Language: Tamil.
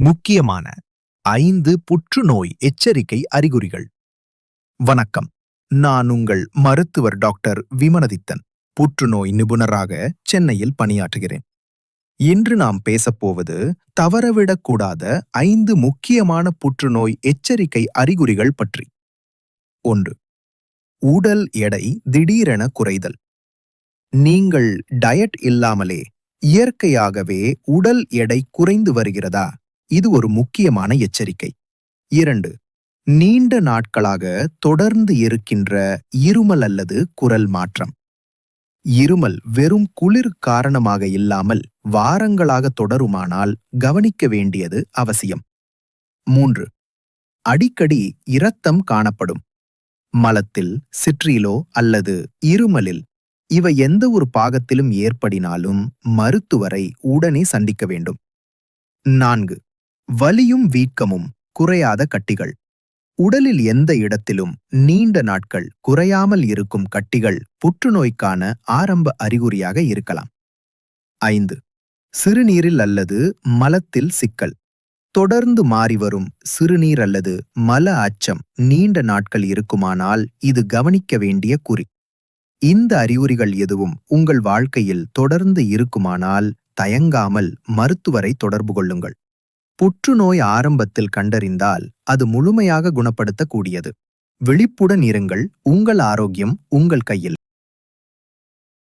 முக்கியமான ஐந்து புற்றுநோய் எச்சரிக்கை அறிகுறிகள். வணக்கம். நான் உங்கள் மருத்துவர் டாக்டர் விமனதித்தன் புற்றுநோய் நிபுணராக சென்னையில் பணியாற்றுகிறேன். இன்று நாம் பேசப்போவது தவறவிடக்கூடாத ஐந்து முக்கியமான புற்றுநோய் எச்சரிக்கை அறிகுறிகள் பற்றி. ஒன்று. உடல் எடை திடீரென குறைதல். நீங்கள் டயட் இல்லாமலே இயற்கையாகவே உடல் எடை குறைந்து வருகிறதா? இது ஒரு முக்கியமான எச்சரிக்கை. இரண்டு நீண்ட நாட்களாக தொடர்ந்து இருக்கின்ற இருமல் அல்லது குரல் மாற்றம். இருமல் வெறும் குளிர் காரணமாக இல்லாமல் வாரங்களாக தொடருமானால் கவனிக்க வேண்டியது அவசியம். மூன்று அடிக்கடி இரத்தம் காணப்படும். மலத்தில் சிற்றிலோ அல்லது இருமலில் இவை எந்த ஒரு பாகத்திலும் ஏற்படினாலும் மருத்துவரை உடனே சந்திக்க வேண்டும். நான்கு வலியும் வீக்கமும் குறையாத கட்டிகள். உடலில் எந்த இடத்திலும் நீண்ட நாட்கள் குறையாமல் இருக்கும் கட்டிகள் புற்றுநோய்க்கான ஆரம்ப அறிகுறியாக இருக்கலாம். ஐந்து. சிறுநீரில் அல்லது மலத்தில் சிக்கல். தொடர்ந்து மாறிவரும் சிறுநீர் அல்லது மல அச்சம் நீண்ட நாட்கள் இருக்குமானால் இது கவனிக்க வேண்டிய குறி. இந்த அறிகுறிகள் எதுவும் உங்கள் வாழ்க்கையில் தொடர்ந்து இருக்குமானால் தயங்காமல் மருத்துவரை தொடர்பு கொள்ளுங்கள். புற்றுநோய் ஆரம்பத்தில் கண்டறிந்தால் அது முழுமையாக குணப்படுத்தக்கூடியது. விழிப்புடன் இருங்கள். உங்கள் ஆரோக்கியம் உங்கள் கையில்.